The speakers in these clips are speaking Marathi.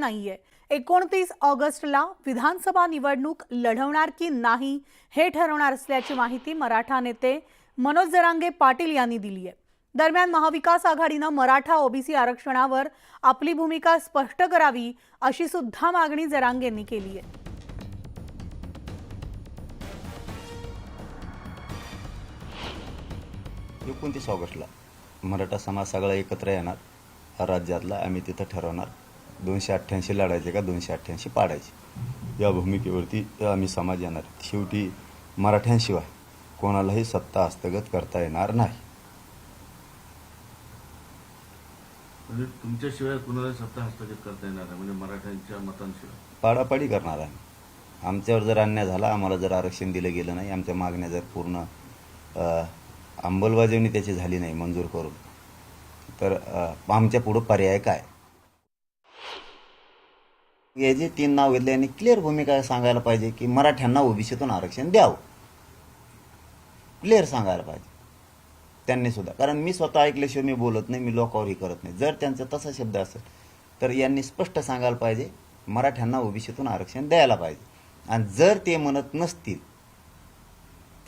नाहीये. एकोणतीस ऑगस्टला विधानसभा निवडणूक लढवणार की नाही हे ठरवणार असल्याची माहिती मराठा नेते मनोज जरांगे पाटील यांनी दिली आहे. दरम्यान महाविकास आघाडीनं मराठा ओबीसी आरक्षणावर आपली भूमिका स्पष्ट करावी अशी सुद्धा मागणी जरांगेंनी केली आहे. एकोणतीस ऑगस्टला मराठा समाज सगळा एकत्र येणार. राज्यातला आम्ही तिथं ठरवणार. दोनशे अठ्ठ्याऐंशी लढायचे का दोनशे अठ्ठ्याऐंशी पाडायचे. या भूमिकेवरती आम्ही समाज येणार शेवटी मराठ्यांशिवाय कोणालाही सत्ता हस्तगत करता येणार नाही. म्हणजे तुमच्याशिवाय कुणाला सत्ता हस्तगत करता येणार आहे म्हणजे मराठ्यांच्या मतांशिवाय? पाडापाडी करणार आहे. आमच्यावर जर अन्याय झाला आम्हाला जर आरक्षण दिलं गेलं नाही आमच्या मागण्या जर पूर्ण अंमलबजावणी त्याची झाली नाही मंजूर करून तर आमच्या पुढं पर्याय काय? हे जे तीन नाव घेतले यांनी क्लिअर भूमिका सांगायला पाहिजे की मराठ्यांना ओबीसीतून आरक्षण द्यावं. क्लिअर सांगायला पाहिजे. त्यांनी सुद्धा. कारण मी स्वतः ऐकल्याशिवाय मी बोलत नाही मी लोकावरही करत नाही. जर त्यांचा तसा शब्द असेल तर यांनी स्पष्ट सांगायला पाहिजे मराठ्यांना ओबीसीतून आरक्षण द्यायला पाहिजे. आणि जर ते म्हणत नसतील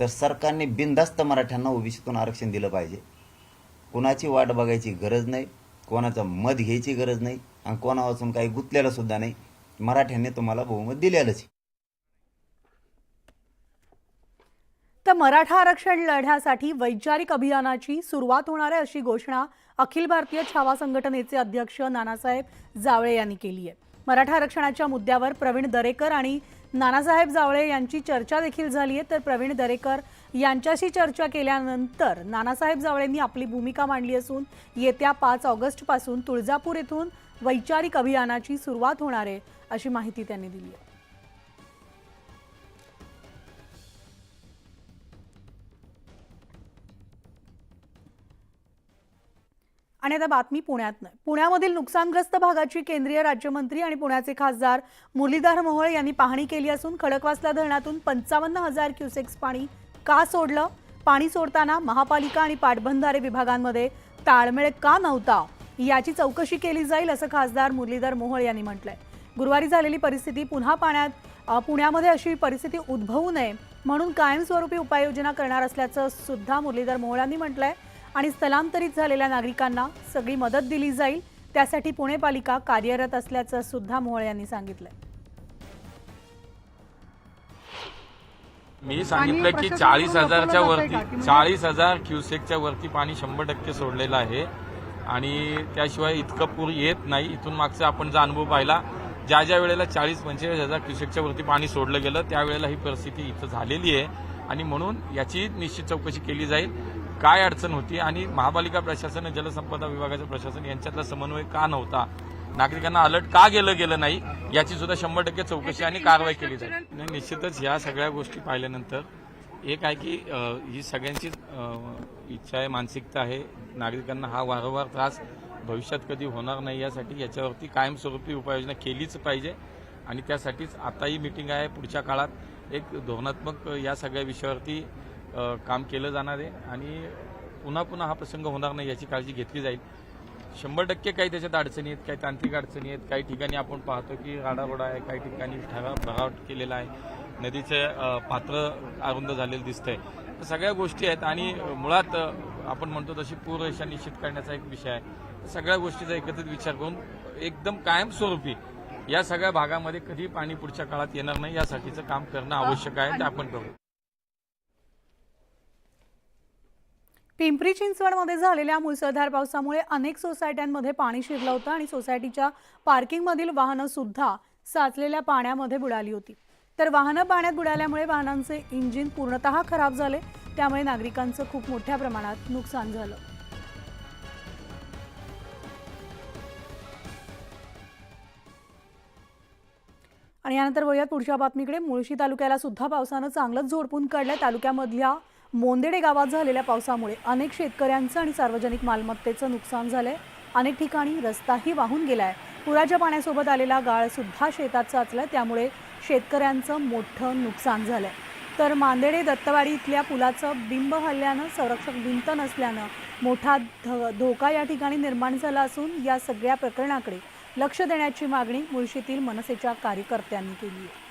तर सरकारने बिनधास्त मराठ्यांना ओबीसीतून आरक्षण दिलं पाहिजे. कोणाची वाट बघायची गरज नाही कोणाचं मत घ्यायची गरज नाही आणि कोणापासून काही गुंतलेलं सुद्धा नाही. मराठ्यांनी तुम्हाला बहुमत दिलेलंच तर मराठा आरक्षण लढ्यासाठी वैचारिक अभियानाची सुरुवात होणार आहे अशी घोषणा अखिल भारतीय छावा संघटनेचे अध्यक्ष नानासाहेब जावळे यांनी केली आहे. मराठा आरक्षणाच्या मुद्द्यावर प्रवीण दरेकर आणि नानासाहेब जावळे यांची चर्चा देखील झाली आहे. तर प्रवीण दरेकर यांच्याशी चर्चा केल्यानंतर नानासाहेब जावळेंनी आपली भूमिका मांडली असून येत्या पाच ऑगस्टपासून तुळजापूर येथून वैचारिक अभियानाची सुरुवात होणार आहे अशी माहिती त्यांनी दिली आहे. आणि आता बातमी पुण्यात पुण्यामधील नुकसानग्रस्त भागाची केंद्रीय राज्यमंत्री आणि पुण्याचे खासदार मुरलीधर मोहोळ यांनी पाहणी केली असून खडकवासला धरणातून पंचावन्न हजार क्युसेक्स पाणी का सोडलं? पाणी सोडताना महापालिका आणि पाटबंधारे विभागांमध्ये ताळमेळ का नव्हता? याची चौकशी केली जाईल असं खासदार मुरलीधर मोहोळ यांनी म्हटलंय. गुरुवारी झालेली परिस्थिती पुन्हा पाण्यात पुण्यामध्ये अशी परिस्थिती उद्भवू नये म्हणून कायमस्वरूपी उपाययोजना करणार असल्याचं सुद्धा मुरलीधर मोहोळ यांनी म्हटलंय. आणि स्थलांतरित झालेल्या नागरिकांना सगळी मदत दिली जाईल त्यासाठी पुणे पालिका कार्यरत असल्याचं सुद्धा मोहोळ यांनी सांगितलंय. मी सांगितलं की चाळीस हजारच्या वरती चाळीस हजार क्युसेकच्या वरती पाणी शंभर टक्के सोडलेलं आहे. आणि त्याशिवाय इतकं पूर येत नाही. इथून मागचा आपण जो अनुभव पाहिला ज्या ज्या वेळेला चाळीस पंचेचाळीस हजार क्युसेकच्या वरती पाणी सोडलं गेलं त्यावेळेला ही परिस्थिती इथं झालेली आहे. आणि म्हणून याची निश्चित चौकशी केली जाईल. काय अडचण होती आणि महापालिका प्रशासन आणि जलसंपदा विभागाचं प्रशासन यांच्यातला समन्वय का नव्हता? नागरिकांना अलर्ट का गेलं गेलं नाही याची सुद्धा शंभर टक्के चौकशी आणि कारवाई केली जाईल. निश्चितच ह्या सगळ्या गोष्टी पाहिल्यानंतर एक आहे की ही सगळ्यांचीच इच्छा आहे मानसिकता आहे. नागरिकांना हा वारंवार त्रास भविष्यात कधी होणार नाही यासाठी याच्यावरती कायमस्वरूपी उपाययोजना केलीच पाहिजे. आणि त्यासाठीच आताही मिटिंग आहे. पुढच्या काळात एक धोरणात्मक या सगळ्या विषयावरती काम केलं जाणार आहे. आणि पुन्हा पुन्हा हा प्रसंग होणार नाही याची काळजी घेतली जाईल. शंभर टक्के काही त्याच्यात अडचणी आहेत काही तांत्रिक अडचणी आहेत काही ठिकाणी आपण पाहतो की राडारोडा आहे काही ठिकाणी ठराव भराव केलेला आहे. नदीचे पात्र अरुंद झालेलं दिसतंय. तर सगळ्या गोष्टी आहेत आणि मुळात आपण म्हणतो तशी पूररेषा निश्चित करण्याचा एक विषय आहे. सगळ्या गोष्टीचा एकत्रित विचार करून एकदम कायमस्वरूपी या सगळ्या भागामध्ये कधी पाणी पुढच्या काळात येणार नाही यासाठीचं काम करणं आवश्यक आहे ते आपण करू. पिंपरी चिंचवडमध्ये झालेल्या मुसळधार पावसामुळे अनेक सोसायट्यांमध्ये पाणी शिरलं होतं आणि सोसायटीच्या पार्किंगमधील वाहनं सुद्धा साचलेल्या पाण्यामध्ये बुडाली होती. तर वाहनं पाण्यात बुडाल्यामुळे वाहनांचे इंजिन पूर्णतः खराब झाले. त्यामुळे नागरिकांचं खूप मोठ्या प्रमाणात नुकसान झालं. आणि यानंतर वळूयात पुढच्या बातमीकडे. मुळशी तालुक्याला सुद्धा पावसानं चांगलंच झोडपून काढलं. तालुक्यामधल्या मोंदेडे गावात झालेल्या पावसामुळे अनेक शेतकऱ्यांचं आणि सार्वजनिक मालमत्तेचं नुकसान झालंय. अनेक ठिकाणी रस्ताही वाहून गेलाय. पुराच्या पाण्यासोबत आलेला गाळ सुद्धा शेतात साचलाय. त्यामुळे शेतकऱ्यांचं मोठं नुकसान झालंय. तर मांदेडे दत्तवाडी इथल्या पुलाचं बिंब हल्ल्यानं संरक्षक भिंत नसल्यानं मोठा ध धोका या ठिकाणी निर्माण झाला असून या सगळ्या प्रकरणाकडे लक्ष देण्याची मागणी मुळशीतील मनसेच्या कार्यकर्त्यांनी केली आहे.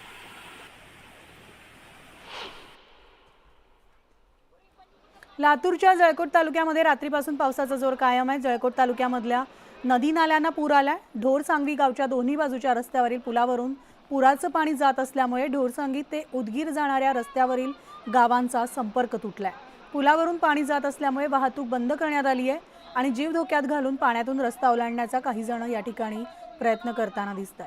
लातूरच्या जळकोट तालुक्यामध्ये रात्रीपासून पावसाचा जोर कायम आहे. जळकोट तालुक्यामधल्या नदी नाल्यांना पूर आलाय. ढोरसांगवी गावच्या दोन्ही बाजूच्या रस्त्यावरील पुलावरून पुराचं पाणी जात असल्यामुळे ढोरसांगी ते उदगीर जाणाऱ्या रस्त्यावरील गावांचा संपर्क तुटलाय. पुलावरून पाणी जात असल्यामुळे वाहतूक बंद करण्यात आली आहे आणि जीव धोक्यात घालून पाण्यातून रस्ता ओलांडण्याचा काही जण या ठिकाणी प्रयत्न करताना दिसत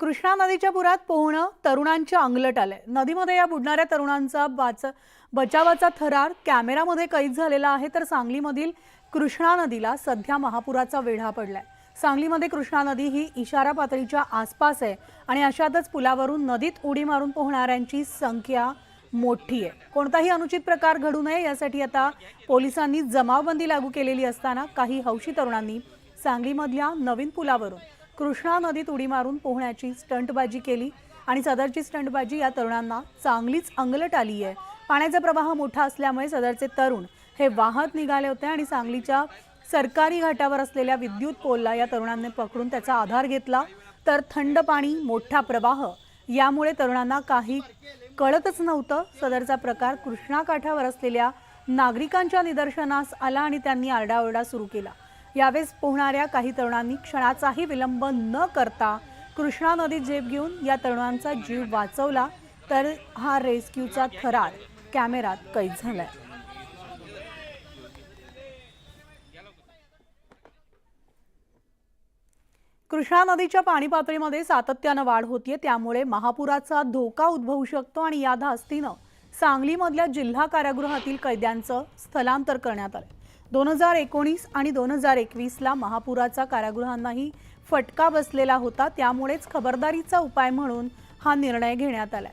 कृष्णा नदीच्या पुरात पोहणं तरुणांच्या अंगलट आलंय. नदीमध्ये या बुडणाऱ्या तरुणांचा बाच बचावाचा थरार कॅमेरामध्ये कैद झालेला आहे तर सांगलीमधील कृष्णा नदीला सध्या महापुराचा वेढा पडलाय. सांगलीमध्ये कृष्णा नदी ही इशारा पातळीच्या आसपास आहे आणि अशातच पुलावरून नदीत उडी मारून पोहणाऱ्यांची संख्या मोठी आहे. कोणताही अनुचित प्रकार घडू नये यासाठी आता पोलिसांनी जमावबंदी लागू केलेली असताना काही हौशी तरुणांनी सांगलीमधल्या नवीन पुलावरून कृष्णा नदीत उडी मारून पोहण्याची स्टंटबाजी केली आणि सदरची स्टंटबाजी या तरुणांना चांगलीच अंगलट आली आहे. पाण्याचा प्रवाह मोठा असल्यामुळे सदरचे तरुण हे वाहत निघाले होते आणि सांगलीच्या सरकारी घाटावर असलेल्या विद्युत पोलला या तरुणांनी पकडून त्याचा आधार घेतला. तर थंड पाणी मोठा प्रवाह यामुळे तरुणांना काही कळतच नव्हतं. सदरचा प्रकार कृष्णा काठावर असलेल्या नागरिकांच्या निदर्शनास आला आणि त्यांनी आरडाओरडा सुरू केला. यावेळेस पोहणाऱ्या काही तरुणांनी क्षणाचाही विलंब न करता कृष्णा नदीत झेप घेऊन या तरुणांचा जीव वाचवला तर हा रेस्क्यूचा थरार कॅमेरात कैद झालाय. कृष्णा नदीच्या पाणी पातळीमध्ये सातत्यानं वाढ होतीये त्यामुळे महापुराचा धोका उद्भवू शकतो आणि या धास्तीनं सांगलीमधल्या जिल्हा कारागृहातील कैद्यांचं स्थलांतर करण्यात आलं दोन हजार एकोणीस आणि दोन हजार एकवीसला महापुराचा कारागृहांनाही फटका बसलेला होता. त्यामुळेच खबरदारीचा उपाय म्हणून हा निर्णय घेण्यात आला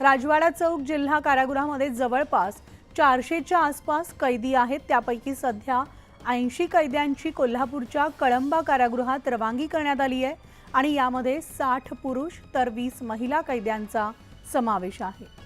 राजवाडा चौक जिल्हा कारागृहामध्ये जवळपास चारशेच्या आसपास कैदी आहेत. त्यापैकी सध्या ऐंशी कैद्यांची कोल्हापूरच्या कळंबा कारागृहात रवानगी करण्यात आली आहे आणि यामध्ये साठ पुरुष तर वीस महिला कैद्यांचा समावेश आहे.